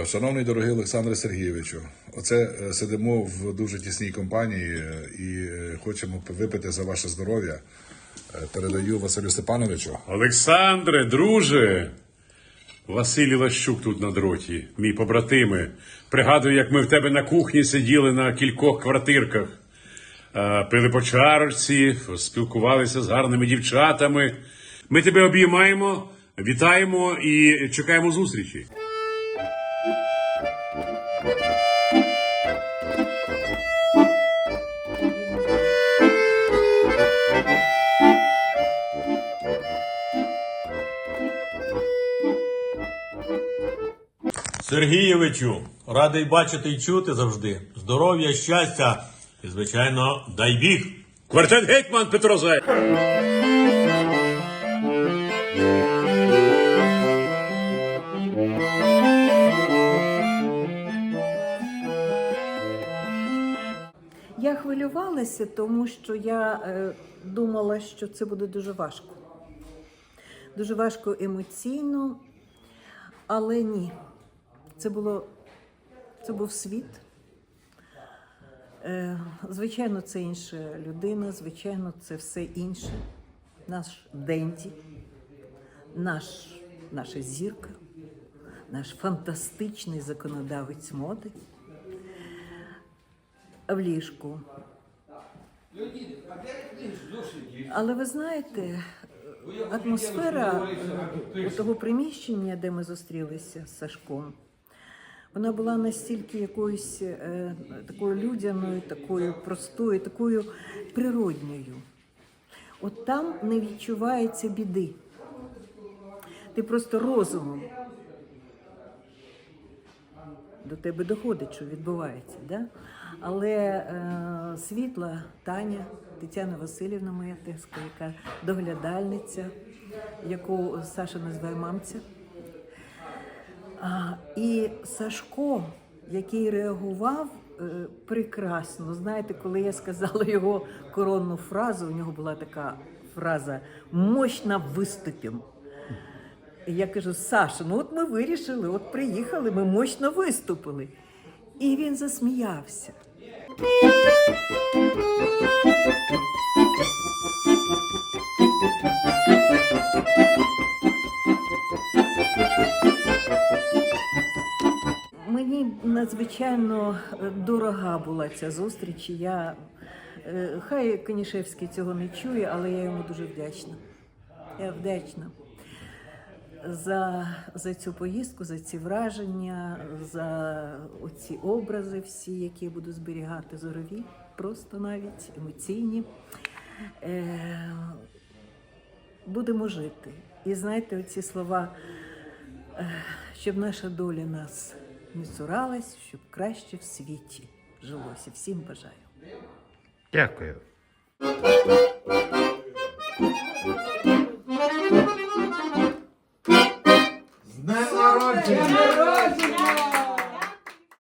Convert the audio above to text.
Е, Шановний дорогий Олександре Сергійовичу, оце е, сидимо в дуже тісній компанії е, і хочемо випити за ваше здоров'я. Передаю Василю Степановичу. Олександре, друже. Василій Лащук тут на дроті, мій побратиме. Пригадую, як ми в тебе на кухні сиділи на кількох квартирках. Пили по чарочці, спілкувалися з гарними дівчатами. Ми тебе обіймаємо, вітаємо і чекаємо зустрічі. Сергійовичу, радий бачити і чути завжди. Здоров'я, щастя і, звичайно, дай біг. Квартет гетьман Петро хвилювалася, тому що я е, думала, що це буде дуже важко. Дуже важко емоційно, але ні. Це було це був світ. Е, звичайно, це інша людина, звичайно, це все інше. Наш Денді, наш, наша зірка, наш фантастичний законодавець моди в ліжку. Але ви знаєте, атмосфера е, того приміщення, де ми зустрілися з Сашком, вона була настільки якоюсь е, такою людяною, такою простою, такою природньою. От там не відчувається біди. Ти просто розумом до тебе доходить, що відбувається. Да? Але е, світла Таня, Тетяна Васильівна, моя тезка, яка доглядальниця, яку Саша називає мамця. А, і Сашко, який реагував е, прекрасно. Знаєте, коли я сказала його коронну фразу, у нього була така фраза мощно виступім. І я кажу, Саша, ну от ми вирішили, от приїхали, ми мощно виступили. І він засміявся. Мені надзвичайно е, дорога була ця зустріч. Я е, хай Канішевський цього не чує, але я йому дуже вдячна. Я вдячна за, за цю поїздку, за ці враження, за оці образи всі, які я буду зберігати зорові, просто навіть емоційні. Е, будемо жити. І знаєте, оці слова, е, щоб наша доля нас не цуралась, щоб краще в світі жилося. Всім бажаю. Дякую.